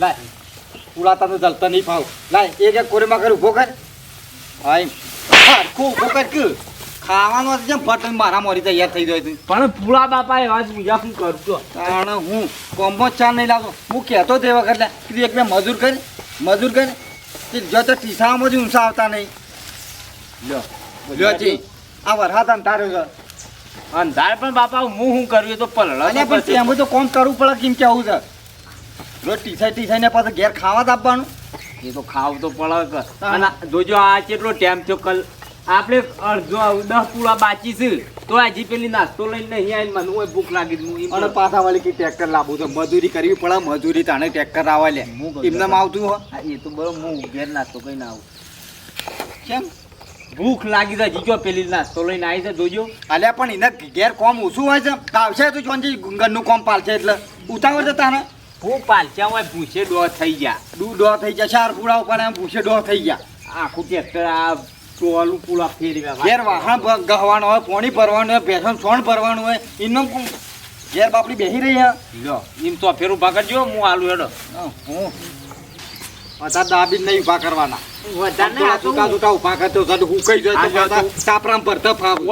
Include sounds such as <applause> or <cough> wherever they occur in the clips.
લાય. ઉડાતા તો જલતા નહીં ફાવ લાય એક એક કોરેમાં કર ઊભો કર. હાય ખૂબ ઊભો કર કે ખાવાનું છે જેમ ફટ મારા મોરી તૈયાર થઈ જાય તું પણ પુળા બાપા એવા જ બીજા શું કરું છો. કારણ હું કોમ્બો ચા નહીં લાવતો. હું કહેતો તે વખત કીધું એક બે મજૂર કરી મજૂર કરી. કે જો તો ટીસામાં જ ઊંસા આવતા નહીં. લ્યો લ્યો જી. આ વરસાદ તારે છે. અંધાર પણ બાપા હું શું કર્યું તો પલળ પણ એમ તો કોમ કરવું પડે કેમ કેવું છે? રોજ ટીસાઈ ટીસાઈ ને પાછું ઘેર ખાવા જ આપવાનું. એ તો ખાવ તો પડે. અને જોજો આ કેટલો ટાઈમ થયો કલ. આપણે અડધો દસ પૂળા બાચી છે તો હજી પેલી નાસ્તો લઈને નહીં આવીને મને હોય ભૂખ લાગી. હું અને પાછા વાળી કે ટ્રેક્ટર લાવવું તો મજૂરી કરવી પડે મજૂરી તાણે ટ્રેક્ટર આવવા લે. એમને આવતું હો એ તો બરોબર હું ઘેર નાસ્તો કઈ આવું. કેમ? ભૂખ લાગી છે જીજો પેલી નાસ્તો લઈને આવી છે જોજો. અલ્યા પણ એને ઘેર કોમ ઓછું હોય છે. આવશે તું જોનજી ઘરનું કોમ પાલશે એટલે ઉતાવળ છે તારે હું પાલચ્યા હોય ભૂસે ડો થઈ ગયા. દૂધ ડો થઈ ગયા. ચાર પૂડા ઉપર એમ ભૂસે ડો થઈ ગયા. આખું ટ્રેક્ટર આ ટોલું ફેરી ફેરવ્યા ઘેર વાહણ બ- ગહવાનું હોય પોણી ભરવાનું હોય ભેસણ સોણ ભરવાનું હોય કોમ- ઘેર બાપડી બેસી રહી હે. લ્યો એમ તો ફેરું કરજો હું આલુ હેડો. હું વધારે દાબી જ નહીં ઊભા કરવાના.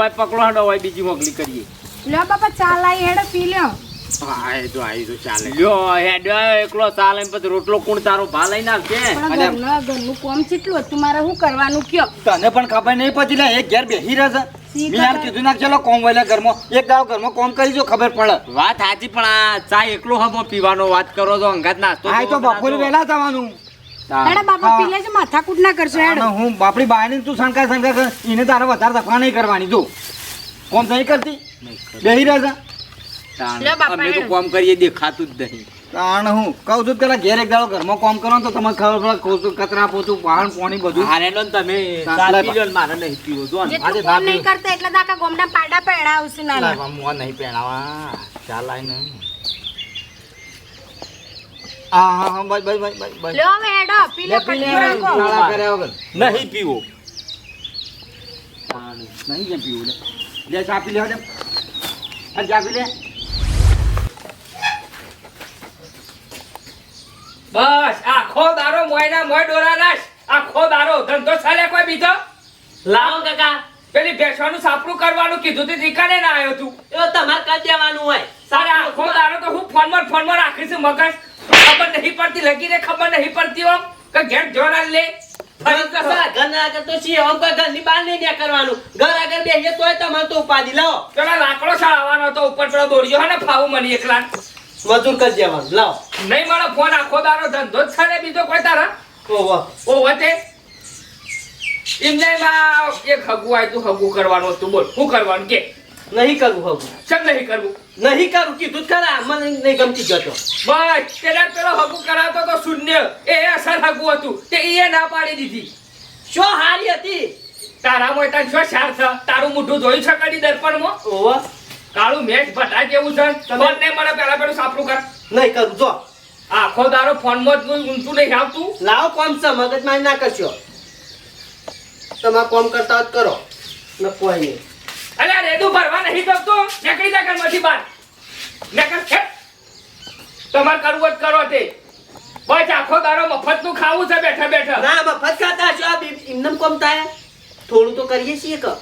પકડો હેડો હોય બીજી મોકલી કરીએ. લ્યો બાપા ચાલ લાઈ હેડો પી લ્યો. હા તો આવી તો ચાલે. લ્યો હેડો એકલો ચાલે પછી રોટલો કોણ તારો ભા લઈને આવશે. ઘરનું કોમ કેટલું હતું? મારે શું કરવાનું કયો? તને પણ ખબર નહીં પછી લે એક ઘેર બેસી રહે છે. મેં યાર કીધું નાખ ચલો કોમ વહેલા ઘરમાં. એક દાડો ઘરમાં કોમ કરી જો ખબર પડે. વાત સાચી પણ આ ચા એકલો હમો પીવાનો વાત કરો તો અંગાત નાસ્તો આ તો બપોરે વહેલા જવાનું હેડો બાપા માથાકૂટ ના કરશો હેડો. હું બાપડી બાયને તું શંકા શંકા કર. એને તારે વધારે તકવા નહીં કરવાની જો. કોમ નહીં કરતી. બેસી રહે છે. લ્યો બાપા, અમે તો કોમ કરીએ દેખાતું જ નહીં. કારણ હું કહું છું પેલા ઘેર એક દાડો ઘરમાં કોમ કરો તો તમને ખબર પડે કચરા પોતું વાહણ પાણી બધું. હારે લો તમે લ્યો ને મારે નહીં પીવો. જો ને. જેટલું નહીં કરતા એટલે દાકા ગોમડા પાડા પહેણાવશું ના લાવવા મુઆ નહીં પહેણાવા ચાલ આઈને હા હા બસ બસ બસ બસ લે, પી લે, કટકો. નહીં પીવો. નહીં પીવું લે. લે ચા પી લે હજમ પી લે. બસ આખો દારો મોયના મોય ડોરાનાશ આખો દારો ધંધો ચાલે કોઈ બીજો? લાવો કાકા. પેલી ભેંસવાનું સાપડું કરવાનું કીધું તે દીકાને ના આવ્યો તું. એ તમારે કરી દેવાનું હોય. સારા આખો દારો તો હું ફોનમાં ફોનમાં રાખી છું મગજ ખબર નહીં પડતી લગી રે ખબર નહીં પડતી ઓમ કે ઘેર જોરા લે. ઘર આગળ તો છીએ આમ કોઈ ઘરની બહાર નહીં નીકળવાનું. કરવાનું ઘર આગળ બેસીએ તોય તમારે તો ઉપાધિ લાવો. પેલા લાકડો સાળવાનો હતો ઉપર પેલો દોડ્યો હે ને ફાવું મને એકલા મજૂર કરી દેવાનું લાવો. નહીં મારો ફોન આખો દારો ધંધો જ છે બીજો કોઈ તારા? ઓહો. ઓ વતે. એમને એક હગું આય તું હગું કરવાનું હતું બોલ. શું કરવાનું? કે. નહીં કરવું હગું. ચમ નહીં કરવું? નહીં કરું કીધું ખરા. મને નહીં ગમતી જતો બસ. તેના પેલો હગું કરાવતો તો શૂન્ય. એ અસર હગું હતું. તે એ ના પાડી દીધી. શું હારી હતી? તારા મોટા શું શાર છે તારું મોઢું જોઈ છે કદી દર્પણમાં? ઓહો. કાળું મેચ ભટા જેવું છે. તમને મને પેલા પેલું સાપડું કર. નહીં કરું જો. આખો દારો ફોનમાં જ ઊંચું નહીં આવતું. લાવો કોમ છે મગજ મારી ના કરશો. તમારે કોમ કરતા જ કરો. ને કોઈ નહીં. અરે રેડું ભરવા નહીં ગમતો નીકળી જા ઘરમાંથી બહાર નીકળ છે તમારે કરવું જ કરો તે. બસ આખો દારો મફતનું ખાવું છે બેઠા બેઠા. ના મફત ખાતા છો આ એમને કોમ થાય? થોડું તો કરીએ છીએ કે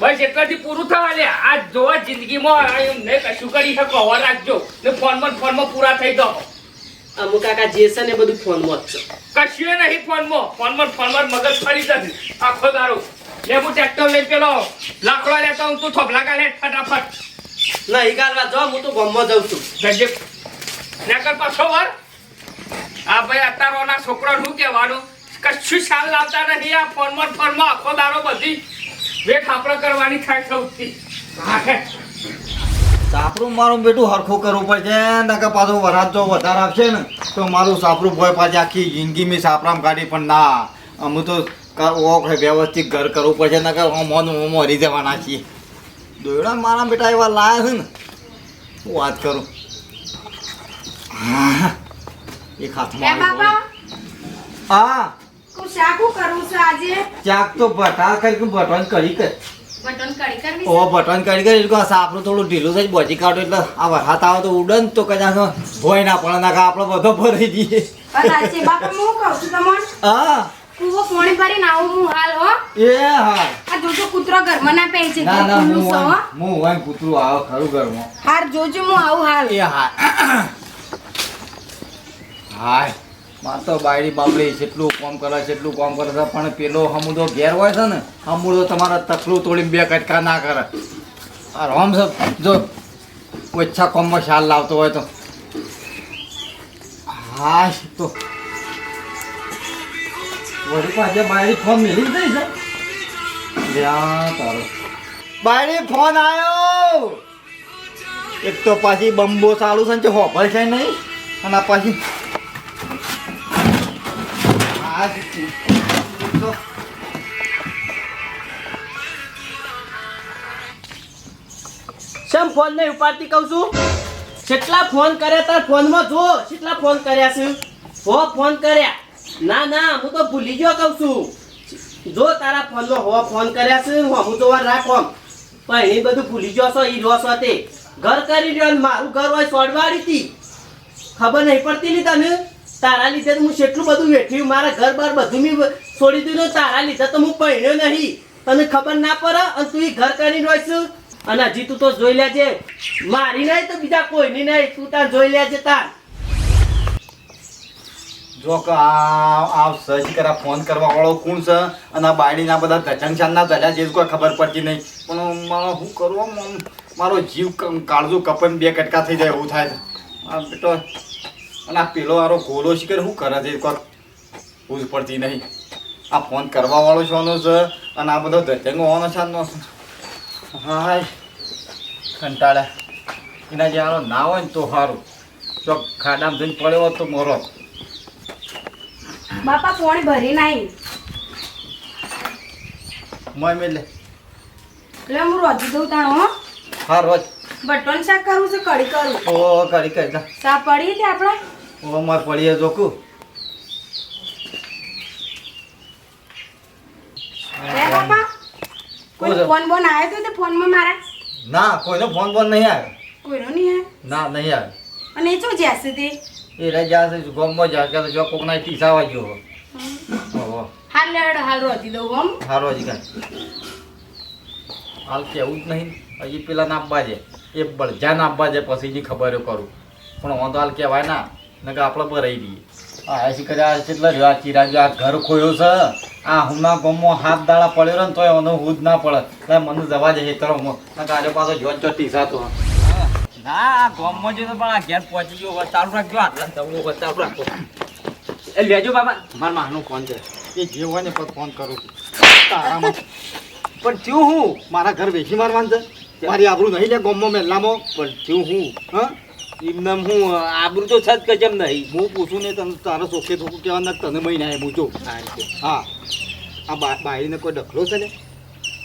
બસ એટલાથી પૂરું થવા લે. આ જોવા જિંદગીમાં એમ નહીં કશું કરી શકો. હવે રાખજો. ને ફોનમાં ફોનમાં પૂરા થઈ જાઓ. અમુક કાકા જે છે ને બધું ફોનમાં જ છે કશું નહીં ફોનમાં. ફોનમાં ને ફોનમાં મગજ ફરી જશે. આખો દારો લે હું ટ્રેક્ટર લઈ પેલો લાકડો લેતો હું તું થોભલા કાઢે ફટાફટ. નહીં ગાલવા જો હું તો ગામમાં જાઉં છું. જજે. નકર પાછો વાર આ ભાઈ અત્યારોના છોકરા શું કહેવાનું? કશું શાલ લાવતા નથી આ ફોનમાં ને ફોનમાં. આખો દારો બધી વેઠ આપણે કરવાની થાય સૌથી. હા. સાપરું મારું બેટું હરખું કરવું પડશે નકર પાછું વરાત જો વધારે આપશે ને તો મારું સાપરું ભોય પાછી આખી જિંદગી મેં સાપરામ કાઢી. પણ ના અમે તો વ્યવસ્થિત ઘર કરવું પડશે નકર મોન મરી જવાના છીએ. દોડા મારા બેટા એવા લાયા છે ને હું વાત કરું. એક હાથમાં હા. શાકું કરું છું આજે? ચાક તો ભટા કરી કે ભટવાની કરી કર. ઓ બટન કરી સાપરું થોડું ઢીલું થઈ બોજી કાઢો એટલે આ વરસાદ આવે તો ઉડે તો કદાચ ભોય ના પડે ના આપણે બધો ભરી દઈએ. હું કહું છું તમને? હા. કૂવો પાણી ભરીને આવું હું હાલ હો. એ હા. આ જોજો કૂતરો ઘરમાં ના પહેરી છે ના ના હું ખુલ્લું છે હો. હોય- હું. હોય ને કૂતરું ખરું ઘરમાં. હાર જોજો હું આવું હાલ. એ હા. <coughs> હાય. માર તો બાયડી બાપડી જેટલું કામ કરે છે, એટલું કામ કરે છે, પણ પેલો હમુદો ઘેર હોય છે ને, હમુદો તમારા તકલું તોડીને બે કટકા ના કરે. આ રોમ સાહેબ જો ઓછા કોમમાં શાલ લાવતો હોય તો. હા તો. વળી પાસે બાયડી ફોન મેલી દઈ છે બાયડી, ફોન આવ્યો એક તો પાછી બંબો ચાલુ છે ને, જે હોભળ છે નહીં, અને પાછી આ તો શેમ ફોન નહીં ઉપાડતી કહું છું? કેટલા ફોન કર્યા તાર ફોનમાં જો કેટલા ફોન કર્યા છે. હો, ફોન કર્યા. ના ના, હું તો ભૂલી ગયો કહું છું. જો તારા ફોનમાં હો, ફોન કર્યા છે, હું તો રાખો પણ એ બધું ભૂલી ગયો છો એ રોસ તે ઘર કરી રહ્યો મારું ઘર હોય સોડવાડી હતી. ખબર નહીં પડતી ની તને? તારા લીધે હું કેટલું બધું વેઠ્યું, મારા ઘર બાર બધું મેં છોડી દીધું તારા લીધે તો હું પહેર્યો નહીં. તને ખબર ના પડે? અને તું ઘર કરી રહીશું અને હજી તું તો જોઈ લેજે. મારી નહીં તો બીજા કોઈની નહીં. તું તાર જોઈ લેજે તાર. જો કે આ સજ કરા ફોન કરવા વાળો કોણ છે? અને આ બાયડીના બધા ધચંગ ના ધજા જે કોઈ ખબર પડતી નહીં. પણ મારો શું કરવું મારો જીવ કાળજું, કપન બે કટકા થઈ જાય એવું થાય છે. બેટો અને આ પેલો આરો ગોલો કે શું કરે છે? કોઈ બૂઝ પડતી નહીં. આ ફોન કરવા વાળો છોનો છે અને આ બધો ધચંગો હોવાનો છે આનો. હાય. કંટાળ્યા એના જે આનો ના હોય ને તો સારું ચોક ખાડામાં જઈને પડ્યો હોત તો મોરો. બાપા પાણી ભરી નહીં મોય મેલે એટલે હું રોજી દઉં તાણ હો. હા રોજ. બટન શાક કરવું છે કડી કરું. ઓ કઢી કરી જા. સા પડી હતી આપણે ઓ માર પડીએ જોકું? ફોન બોન આવ્યો તો તે ફોનમાં મારા? ના કોઈનો ફોન બોન નહીં આવ્યો. કોઈનો નહીં ના નહીં આવ્યો. અને એ શું એ ગમમાં જા કે જો કોક ના ટીસાવા ગયો ઓહો. હાલ લેડ હાલ રોજી દઉં કાંઈ. હાલ કેવું જ નહીં. હજી પેલા નાપવા છે એ બળજા નાપવા છે પછી ખબર કરું. પણ હું તો હાલ કહેવાય ના. નકર આપણે ભરાઈ દઈએ. આ આ કેટલા રહ્યો આ ચિરાજો આ ઘર ખોયો છે, આ હુમના ગમમાં હાથ દાડા પડ્યો ને તોય એનો હુદ ના પડે. એટલે મને જવા દે હેતરોમાં નકર આજે પાછો જોન ચોટી સાતો ના ગમમાં જો પણ આ ઘેર પહોંચી ગયો ચાલુ રાખજો આટલા હવે ચાલુ રાખો. એ લેજો બાબા, મારા માનો ફોન છે. એ જે હોય ને પણ ફોન કરું તારામાં. પણ થયું હું? મારા ઘર વેચી મારવાનું છે. મારી આબરું નહીં લે ગમો મેલામાં પણ થયું હું, હા? એમને હું આબરું તો છત કે કેમ નહીં. હું પૂછું ને તને તારો સોખે થોકું કહેવા ના તને મહિના એ પૂછો. હા આ બાયરીને કોઈ ડખલો છે ને?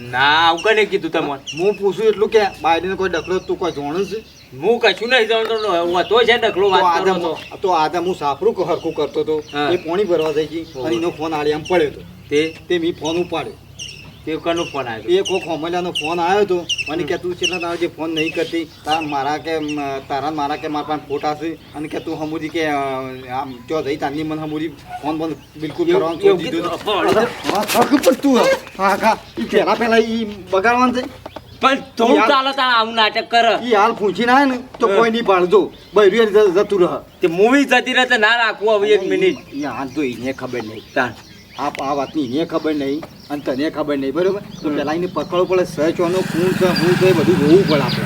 ના આવું કને કીધું તમને. હું. પૂછું એટલું કે બાયરીને કોઈ ડખલો તું કોઈ જોણું છે? હું કશું નહીં જાણતો હતો છે ડખલો તો વાત તો હું- તો. આજે હું સાપરું ક- હરખું કરતો હતો એ પોણી ભરવા થઈ ગઈ અને એનો ફોન આડી આમ પડ્યો હતો તે? તે મેં ફોન ઉપાડ્યો. તે કનો ફોન આવ્યો એ કોક હોમલિયાનો ફોન આવ્યો હતો. અને કે તું છેલ્લા તારો જે ફોન નહીં કરતી તારા મારા કે તારા મારા કે મારા પાસે ફોટા છે અને કે તું હમુજી કે આમ જો જઈ તારની મને હમુજી ફોન બંધ બિલકુલ કરવાનું છોડી દીધું. પણ તું હા હા ઈ પહેલા પહેલા ઈ બગાડવાનું છે. પણ યાર- ચાલો તાણ આવું નાટક કર. ઈ હાલ પૂછી ના ને તો. કોઈ નહીં પાડજો બૈરી જતું રહ. તે મૂવી જતી રહે તો ના રાખવું હવે એક મિનિટ હાલ તો એને ખબર નહીં. તાણ આ આ વાતની એને ખબર નહીં અને તને ખબર નહીં બરોબર? તો પેલા એને પકડવું પડે સચવાનો કોણ છે હું છે બધું જોવું પડે આપણે.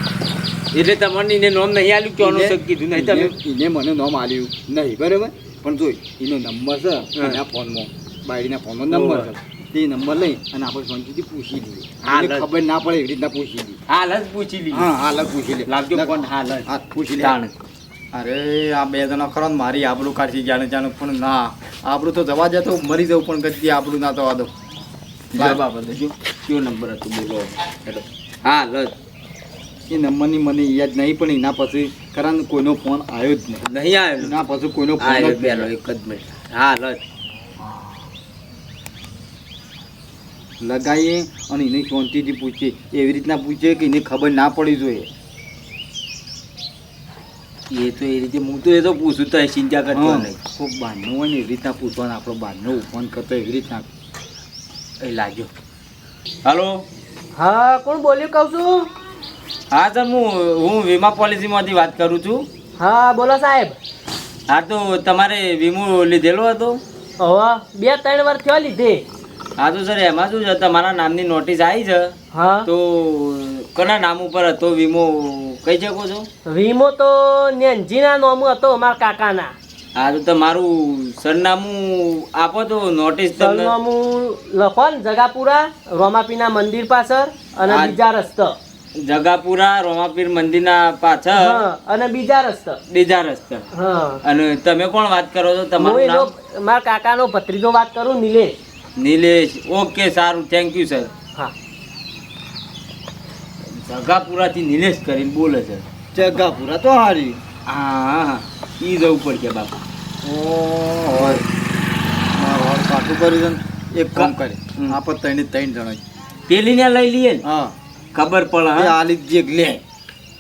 એટલે તમને એને નોમ નહીં આલ્યું ક્યાંનું છે કીધું નહીં તમે? એને મને નોમ આલ્યું નહીં બરાબર? પણ જોઈ એનો નંબર છે એના ફોનમાં બાયડીના ફોનનો નંબર છે. તે નંબર લઈ અને આપણે શાંતિથી પૂછી લઈએ. હા, ખબર ના પડે એવી રીતના પૂછી લઈએ. હાલ જ પૂછી લીધી હા હાલ જ પૂછી લે લાવજો ફોન હાલ જ. હા પૂછી લે અરે આ બે જણા ખરો ને મારી આબરૂ કાઢી જાણે જાણે પણ ના. આબરૂ તો જવા જતો મરી જવું પણ કદી આબરૂ ના થવા દો બાબા કયો નંબર હતો બોલો હેલો. હાલ જ એ નંબરની મને યાદ નહીં પણ એના પછી કારણ કોઈનો ફોન આવ્યો જ નહીં. નહીં આવ્યો એના પછી કોઈનો ફોન આવ્યો પહેલો એક જ મિનિટ. હા જ લગાવીએ અને એને શાંતિથી પૂછીએ. એવી રીતના પૂછીએ કે એને ખબર ના પડી જોઈએ. એ તો એ રીતે હું તો એ તો પૂછું તો ચિંતા કરતો નહીં. કોક બહારનું હોય ને એવી રીતના પૂછવાનું આપણો બહારનો ફોન કરતો એવી રીતના એ લાગ્યો. હાલો? હા કોણ બોલ્યું કહું છું? હા સર હું હું વીમા પોલિસીમાંથી વાત કરું છું. હા બોલો સાહેબ. હા તો તમારે વીમો લીધેલો હતો? હવે બે ત્રણ વાર થયો લીધે. હા તો સર એમાં શું છે? તમારા નામની નોટિસ આવી છે? હા. તો કના નામ ઉપર હતો વીમો કહી શકો છો? વીમો તો નેનજીના નામ હતો અમારા કાકાના. હા તો તમારું સરનામું આપો તો નોટિસ સરનામું લખો ને જગાપુરા રોમાપીના મંદિર પાછળ અને. બીજા રસ્તો. જગાપુરા રોમાપીર મંદિરના પાછળ. અને બીજા રસ્તા. બીજા રસ્તા. હા. અને તમે કોણ વાત કરો છો? તમારું મારા કાકાનો ભત્રીજો વાત કરું નિલેશ. નિલેશ ઓકે સારું થેન્ક યુ સર હા. જગાપુરાથી નિલેશ કરીને બોલે છે. જગાપુરા તો હારી. હા હા હા. જવું પડશે બાપુ. ઓ હોય મારું કર્યું છે એક કામ કરે. આપણે ત્રણે ત્રણ જણા. પેલીને લઈ લઈએ હા. ખબર પડે હા? આલી જે લે.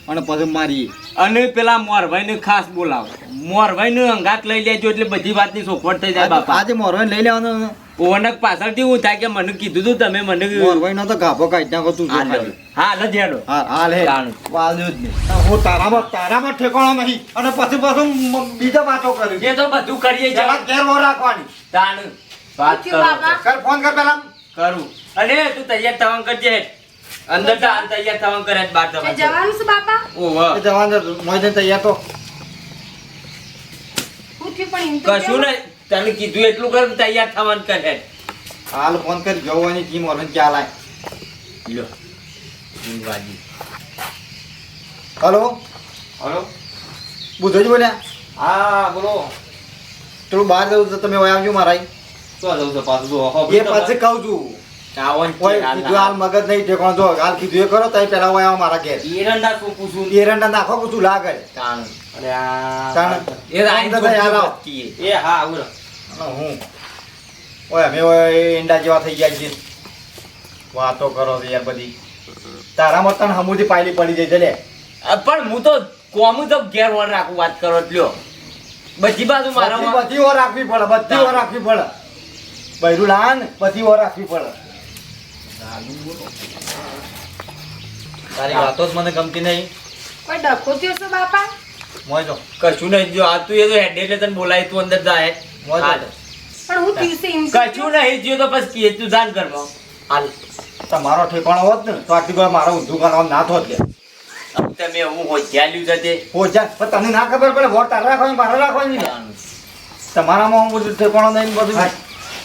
અને પછી મારીએ. અને પેલા મોરભાઈને ખાસ બોલાવો. મોરભાઈને અંગાત લઈ લેજો એટલે બધી વાતની સોખવટ થઈ જાય બાપા. આજે મોરભાઈ લઈ લેવાનો. ઓનક પાછળથી હું થાય કે મને કીધું તું તમે મને મોરવાઈ નો તો ગાભો કાઢી નાખો તું હાલ જ હેડો. હાલ હે વાલ્યો જ નહીં. હું તારામાં તારામાં ઠેકાણો નહીં. અને પછી પાછું બીજા વાતો કરી એ તો બધું કરીએ જરા જવા ઘેર વો રાખવાની. તાણ વાત કરો. કર ફોન કર પેલા. કરું. અને તું તૈયાર થવા કરજે. અંદર તો તૈયાર થવા કરે બાર તે જવાનું. છે બાપા ઓહો જવાન મોજે તૈયાર તો પૂછ્યું પણ કશું નહીં. તને કીધું એટલું કર તૈયાર થવાનું કરે હાલ ફોન કરી જવાની ટીમ ઓરન ક્યાં લાય. વાજી હલો? હલો? બુધોજી બોલ્યા? હા બોલો. થોડું બહાર જવું તો તમે આવજો મારા તો જવું છે પાછું? જો એ પછી કહું છું. આવન હાલ મગજ નહીં ઠેકાણો જો હાલ કીધું એ કરો તઈ પેલા મારા ઘેર. એરંડા શું પૂછું? એરંડા નાખો કુછું લાગે. તાણ. એ આઈ તાણ તો એ હા આવું. અને હું ઓય અમે ઓય ઈંડા જેવા થઈ ગયા છીએ વાતો કરો છો યાર બધી. તારામાં તને હમુથી પાયલી પડી જાય છે લે. પણ હું તો કોમું તો ઘેર વર રાખું વાત કરો એટલો બધી બાજુ મારા બધી ઓર રાખવી પડે બધી ઓર રાખવી પડે. બૈરું લાન બધી ઓર રાખવી પડે. તારી વાતો જ મને ગમતી નહીં. કોઈ ડખો થયો છે બાપા? મોય કશું નહીં જો આ તું એ તો હેડ એટલે તને બોલાય તું અંદર જાય. પણ હું દિવસે કશું નહીં જ્યો તો પછી કે તું જાન કરવા હાલ. તમારો ઠેકાણો હોત ને તો આટલી વાર મારો ઊંધું કરવાનું ના થોત લે હવે તમે હું હોય ચાલ્યું છે તે હો જા પણ તને ના ખબર પડે વોટ તારે રાખવાની મારે રાખવાની? ને તમારામાં હું બધું ઠેકાણો નહીં બધું?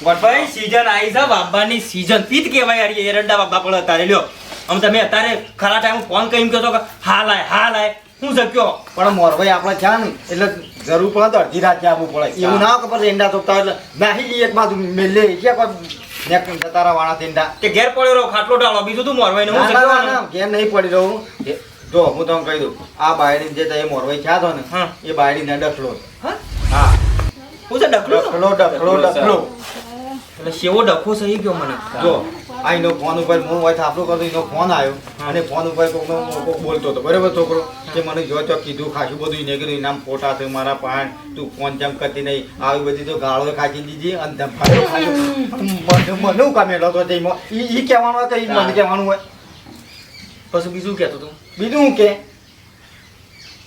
ભાઈ સીઝન આવી છે બાબાની સીઝન પીત કહેવાય અરે એરંડા બાબા પણ અત્યારે. લ્યો આમ તમે અત્યારે ખરા ટાઈમ ફોન કરીને કહો તો કે હા લાય હા લાય હું શક્યો? પણ મોરભાઈ આપણે છે ને એટલે જરૂર પડે તો અડધી રાતે આવવું પડે. એવું ના ખબર ઈંડા ચોપતા એટલે નાહી લઈએ એક બાજુ મેલે છે નેક જતારા વાળા ઈંડા. કે ઘેર પડ્યો રહો ખાટલો ડાળો બીજું તું મોરભાઈ ના, ઘેર નહીં પડી રહું. જો હું તમને કહી દઉં આ બાયડી જે તમે મોરભાઈ ખ્યા છો ને. એ બાયડી ને ડખલો. હા? હા. હું છે ડખલો? ડખલો ડખલો ડખલો. એટલે શેવો ડખો સહી ગયો મને. જો આ એનો ફોન ઉપર હું હોય થાપડું કરતો એનો ફોન આવ્યો. અને ફોન ઉપર કોકનો કોક બોલતો હતો. બરાબર છોકરો? કે મને જો તો કીધું ખાસું બધું એને કીધું નામ ફોટા છે મારા પાન તું ફોન જેમ કરતી નહીં. આવી બધી તો ગાળો ખાચી દીધી અને ધમકારો ખાધો. મને હું કામે હતો તેમાં? ઈ કહેવાનું હોય તો એ મને કહેવાનું હોય? પછી બીજું કહેતો તું. બીજું હું કે?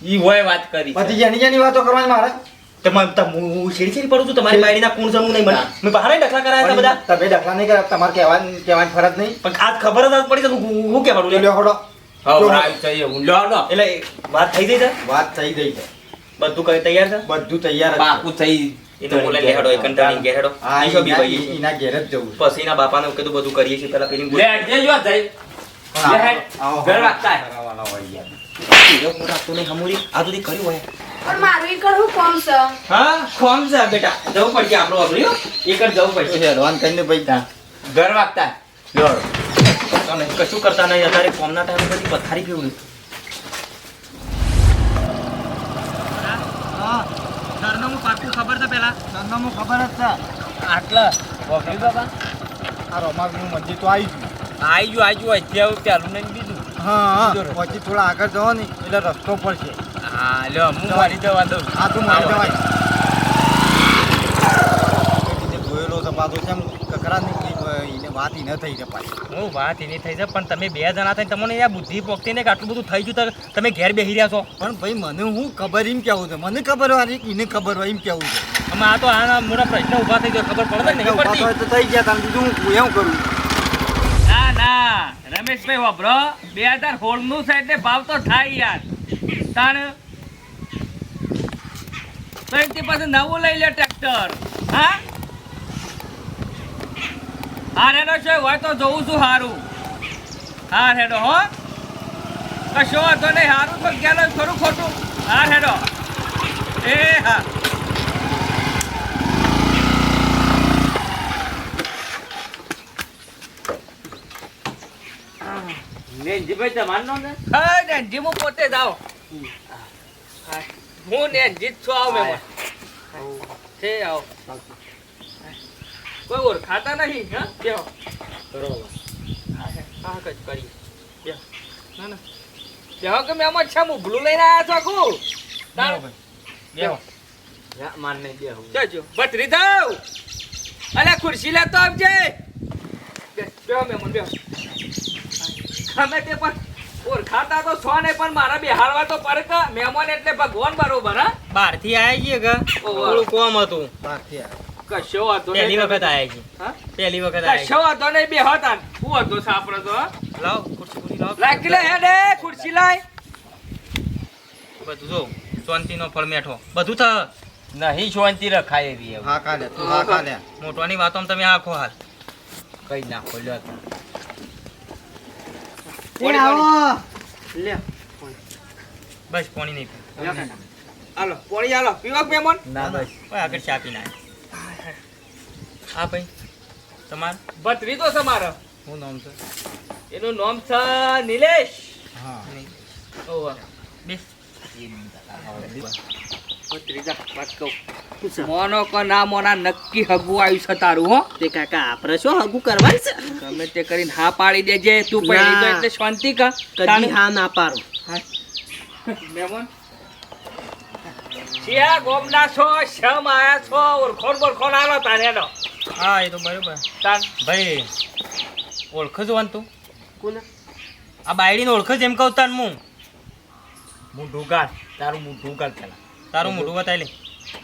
ઈ હોય વાત કરી પછી જેની જેની વાતો કરવાની મારે? હું છેડી છેડી પડું છું તમારી બાયડીના કોણ છે નહીં મને મેં બહાર ડખલા કરાયા હતા બધા તમે દાખલા નહીં કર્યા તમારે કહેવાની કહેવાની ફરજ નહીં પણ આજ ખબર જ પડી તો હું હું કહેવાનું લ્યો હડો હા રાઈટ છે હું લ્યો લો એટલે વાત થઈ ગઈ છે વાત થઈ ગઈ છે બધું કઈ તૈયાર છે બધું તૈયાર પાકું થઈ તો. પછી કીધું કરીએ છીએ પેલા ઘર વાગતા આ સુધી કર્યું હોય પણ મારું ઈ હું કોમ છે હા કોમ છે બેટા જવું પડશે આપણું વાપર્યું એક જવું પડશે હેડવાન કરીને ભાઈ ઘર વાગતા તમે કશું કરતા નહીં અત્યારે કોમના ટાઈમ બધી પથારી કેવું સરનામું પાકું ખબર છે પેલા સરનામું ખબર જ છે આટલા બાબા આ રમાકનું મંદિર તો આવી ગયું આવી ગયું આવી ગયું અત્યારે પેલું ને બીજું હા હા. પછી થોડા આગળ જવો ને એટલે રસ્તો પડશે. હા લ્યો હું મારી દઉં આ તું મારી જવાય. જોયેલો છે પાછો છે કકરા એને વાત ન થઈ છે પાછી. હું વાત એની થઈ છે પણ તમે બે જણા થઈને તમને યાર બુદ્ધિ પોકતી ને કે આટલું બધું થઈ ગયું તમે ઘેર બેસી રહ્યા છો. પણ ભાઈ મને હું ખબર એમ કેવું છે? મને ખબર હોય એને ખબર હોય એમ કેવું છે? અમે આ તો આના મોટા પ્રશ્ન ઊભા થઈ ગયો ખબર પડે ને તો થઈ ગયા તમે બીજું હું એવું કરું? ના રમેશભાઈ વાપરો. બે હજાર સોળ છે એટલે ભાવ તો થાય યાર. તાણ તો પછી નવું લઈ લે ટ્રેક્ટર. હા? હા રેડો છે, હોય તો જોઉં છું સારું હા રેડો હો. કશો વાંધો નહીં સારું તો ગયેલો થોડું ખોટું. હા રેડો એ હા. નેનજીભાઈ તમારું નામ ને? હા પોતે જ આવો. હું ને જીત છું આવો મહેમાન છે આવો. કોઈ ઓળખાતા નહીં હા? બેહો. હા હા કચ કરી બેહો. ના ના. બેહો કે મહેમાન છે હું બ્લુ લઈને આવ્યા છો કુ તાર બેહો માર નહીં બે જજો. બટરી દઉં. અલે ખુરશી લેતો આવજે. બેહો મહેમાન બેહો. ગમે તે પણ ઓળખાતા તો છો ને પણ મારા બેહાડવા તો પર કે મહેમાન એટલે ભગવાન બરોબર હા? બહારથી આવી ગયા ગા થોડું કોમ હતું. બાકી થી કશો વાંધો પહેલી નહીં વખત આવ્યા છે હા? પહેલી વખત આવ્યા કશો વાંધો નહીં બે હતા હું હતો સાપરો તો. લાવ ખુરશી લાવ. લાગી લે હેડે ખુરશી લાય. બધું જો શાંતિનો ફળ મેઠો. બધું થ. નહીં શાંતિ રખાય એવી હા કાલે તું હા કાલે. મોટવાની વાતો તમે આખો હાલ. કઈ નાખો લ્યો પોણી, પોણી. લે. બસ પાણી નહીં પીવું. હાલો પોણી હાલો. પીવા મહેમાન ના બસ. ઓય આગળ ચા પી ના હા ભાઈ. તમાર? ભત્રી તો છે મારો. શું નામ છે? એનું નામ છે નિલેશ. હા. ઓવા બેસ ભત્રીજા વાત કહું. મોનો કો ના મોના નક્કી હગું આવ્યું છે તારું હો. તે કાકા આપણે શું હગું કરવાનું છે? ગમે તે કરીને હા પાડી દેજે તું પહેરી તો એટલે શાંતિ કા કદી હા ના પાડું. મહેમાન શિયા ગોમના છો શમ આયા છો ઓળખોણ બોળખોણ આલો તારે હા એ તો બરોબર. તાન ભાઈ ઓળખ જોવાનું તું? કોને? આ બાયડીને ઓળખ જ એમ કહું તાર હું. હું ઢુગાર તારું હું ઢુગાર પેલા તારું મોઢું બતાવી લે.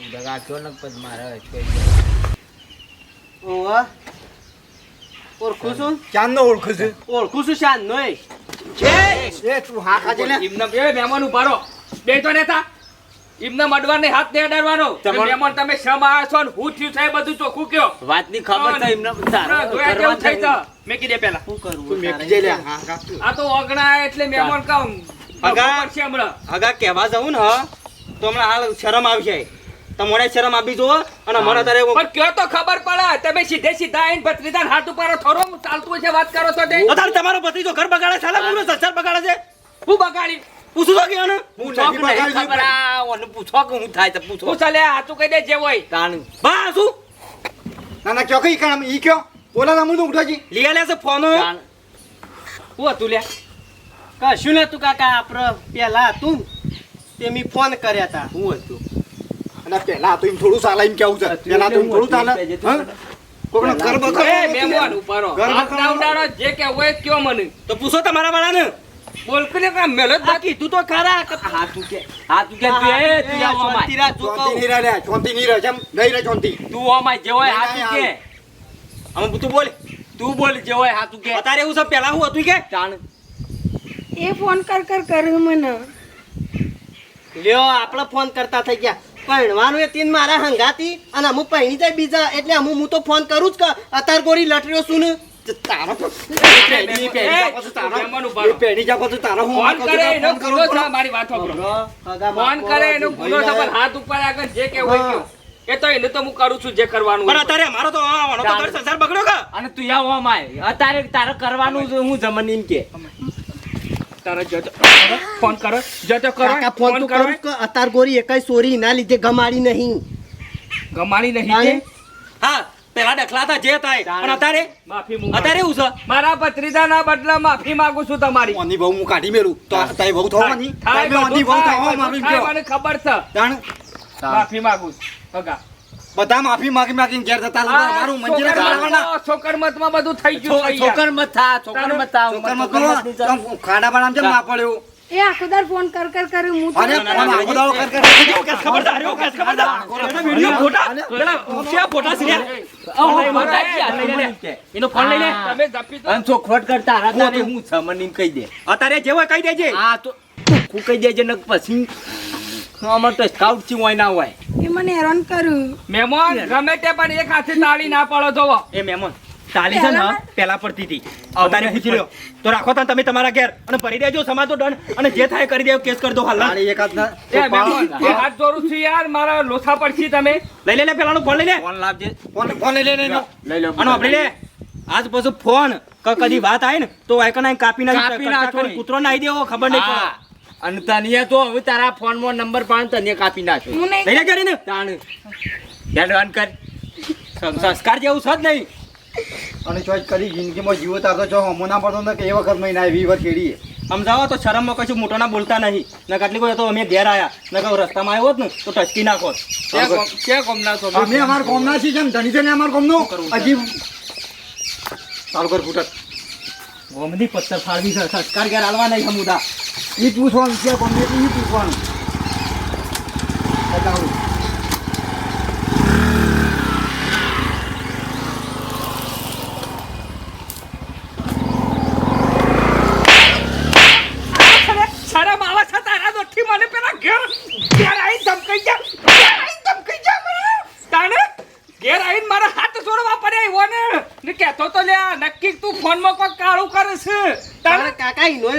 ઢુગાર કયો ને પછી મારે ઓવા ઓળખું છું? ચાંદનો ઓળખું છે. ઓળખું છું શાન નોય એ તું હા ખાજે ને એમને બે મહેમાન ઉભારો. બે તો નેતા. એમને મડવાને હાથ ને અડાડવાનો. મહેમાન તમે શમ આયા છો ને હું થયું છે બધું ચોખ્ખું કયો? વાતની ખબર છે એમને જોયા કેવું થઈ તો મેં કીધે પેલા શું કરવું મેકી તારે? જઈ લે. હા હા. આ તો ઓગણા એટલે મહેમાન કામ. હગા. આગા કહેવા જવું ને તો હમણાં હાલ શરમ આવશે. તમારે શરમ આપી જુઓ અને મને તારે પણ કયો તો ખબર પડે? તમે સીધે સીધા આઈને ભત્રીજાને હાથ ઉપર થોડો ચાલતું છે વાત કરો છો તે? તારે તમારો ભત્રીજો ઘર બગાડે સાલા પૂરો સસર બગાડે છે? હું બગાડી પૂછું તો કે હું પૂછો નથી કે ખબર આ ઓને પૂછો કે હું થાય તો પૂછો. હું ચાલે તું કહી દે જે હોય. તાણ બા શું? ના ના કયો કઈ કામ ઈ કયો? બોલા ના મુંડું ઉઠાજી લીયા લે છે ફોન હું હતું લે કશું નતું કાકા આપણે પેલા હતું. તે મી ફોન કર્યા હતા હું હતું અને પેલા તો એમ થોડું ચાલે એમ કેવું છે? પેલા તો એમ થોડું ચાલે. કોકનો ગર્ભ બકર એ મહેમાન ઉપારો બકર જે કે હોય કયો મને. તો પૂછો તમારા વાળાને. બોલ કે કામ મેલો જ બાકી તું તો ખરા. હા તું કે હાથું કે તું એ તું આવો રાખ, જો ચોંતી કહું. નહીં રહે ચોંતી નહીં રે જેમ નહીં રહે ચોંતી તું ઓ માય જે હોય હા તું કે. અમે તું બોલ. તું બોલ જે હોય હાથું કે. અત્યારે એવું છે પેલા હું હતું કે? જાણ એ ફોન કર કર કર મને. લ્યો આપણે ફોન કરતા થઈ ગયા. પૈણવાનું એ તીન મારા હંગાતી અને અમુક પહેણી જાય બીજા એટલે અમુક હું તો ફોન કરું જ કે અત્યાર ગોરી લટર્યો છું ને. તારો તો એ, મહેમાન ઉપાડો. પેઢી જા પછી તારો. હું ફોન કરે એનો ગુનો છે. મારી વાત ફોન કરે એનો ગુનો છે પણ હાથ ઉપર આગળ જે કે હોય. એ તો એને તો હું કરું છું જે કરવાનું પણ અત્યારે અમારો તો આ તો સંસાર બગડ્યો કે? અને તું યા ઓમ આય અત્યારે તારે કરવાનું હું જમન કે. તારે જતો ફોન કરો જતો કરો ફોન કરો. કરું જ કે અત્યાર ગોરી એકાઈ સોરી ના લીધે ગમાડી નહીં? ગમાડી નહીં હા પેલા ડખલા હતા જે થાય પણ અત્યારે માફી અત્યારે એવું છે? મારા ભત્રીજાના બદલા માફી માંગુ છું તમારી. ઓની બહુ હું કાઢી મેલું. તો તારી બહુ થવા થાય, ઓની બહુ થવા થાય, મારું બધું થાય, કયો મને ખબર છે. તાણ? માફી માંગુ છું. બધા માફી માગી માગીને ઘેર જતા હતા. મારું મંજીરા કરાવવાના છોકરમતમાં બધું થઈ ગયું છોકર મત થા છોકર મત થા છોકર મત ખાડા બાડામાં જેમ ના પડ્યો એ આખુદાર ફોન કર કર કર્યું હું અરે ફોન આખુદાર કર કર કર્યું કર. ખબરદાર હો, કેસ ખબરદાર એનો વિડિયો ફોટા પેલા ઊંચા ફોટા સિર્યા એનો ફોન લઈ લે તમે જપી તો અને ખોટ કરતા હારા ને હું સમનીને કહી દે અત્યારે જેવો કહી દેજે આ તો કુ કહી દેજે નક પછી અમાર તો સ્કાઉટથી હોય ના હોય મને હેરાન કર્યું મહેમાન ગમે તે પણ એક હાથે તાળી ના પાડો જોવો. એ મહેમાન તાળી છે ને પેલા પડતી હતી. અવતારે પૂછી લ્યો. તો રાખો તા તમે તમારા ઘેર અને ભરી દેજો સમાજ તો ડન. અને જે થાય કરી દેજો કેસ કરી દો હાલ તાળી એક હાથ એ હાથ જોરું છું યાર મારા લોથા પડશે તમે. લઈ લે લે પેલાનો ફોન લઈ લે. ફોન લાવજે. ફોન ફોન લઈ લે લઈ લો. અને આપણે લે. આજ પછી ફોન કદી વાત આવી ને તો વાયકના કાપી નાખી કાપી નાખો. કૂતરો નાઈ દેવો ખબર નહીં હા. અને તનિયા તો હવે તારા ફોનમાં નંબર પણ તનિયા કાપી નાખ્યો હું નહીં લઈ કરીને તાણ. ધ્યાન રન કર. સંસ્કાર જેવું છે જ નહીં. અને ચોઈસ કરી જિંદગીમાં જીવો તાર તો જો હમો ના પડતો ને કે એ વખત મહિના આવી વખત કેડી સમજાવો તો શરમમાં કશું મોટો ના બોલતા નહીં. ને કેટલી કોઈ તો અમે ઘેર આવ્યા ને કહું રસ્તામાં આવ્યો ને તો ટચકી નાખો. ક્યાં ક્યાં છો? અમે અમાર કોમના છીએ જેમ ધણી છે ને અમાર કોમનો? હજી ચાલુ કર ફૂટક. ગોમની પથ્થર ફાળવી છે. સંસ્કાર ઘેર હાલવા નહીં હમુદા ઈ પૂછવાનું છે કોમને ઈ પૂછવાનું બતાવું શરમ આવે છે તારા દોઠી મને પેલા ઘેર ઘેર આવીને ધમકાઈ જા ઘેર આવીને ધમકાઈ જા મને તાને ઘેર આવીને મારા હાથ જોડવા પડે એવો ને ને કહેતો તો લ્યા નક્કી તું ફોનમાં કોઈ કાળું કરે છે. તારા કાકા ઈનો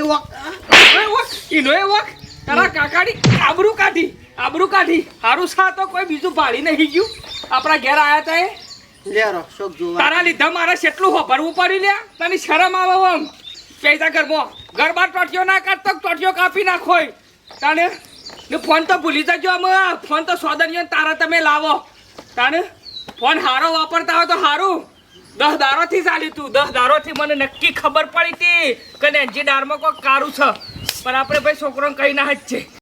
ઈનો એ વોક તારા કાકાની આબરૂ કાઢી આબરૂ કાઢી. હારું સા તો કોઈ બીજું ભાડી નહીં ગયું. આપણા ઘેર આયા તા એ. લે રક્ષક જોવા. તારા લીધા મારે કેટલું ભરવું પડ્યું લ્યા. તને શરમ આવો આમ. પૈસા ઘરમાં. બાર ટોટિયો ના કાઢતો ટોટિયો કાપી નાખો તાને? ને ફોન તો ભૂલી જજો અમે ફોન તો સોદન તારા તમે લાવો. તાને? ફોન હારો વાપરતા હોય તો હારું. દસ દારોથી ચાલ્યું તું. દસ દારો થી મને નક્કી ખબર પડી હતી કે નેન્જી ડારમાં કોઈ કારું છે. પણ આપણે ભાઈ છોકરોને કહી ના જ છે.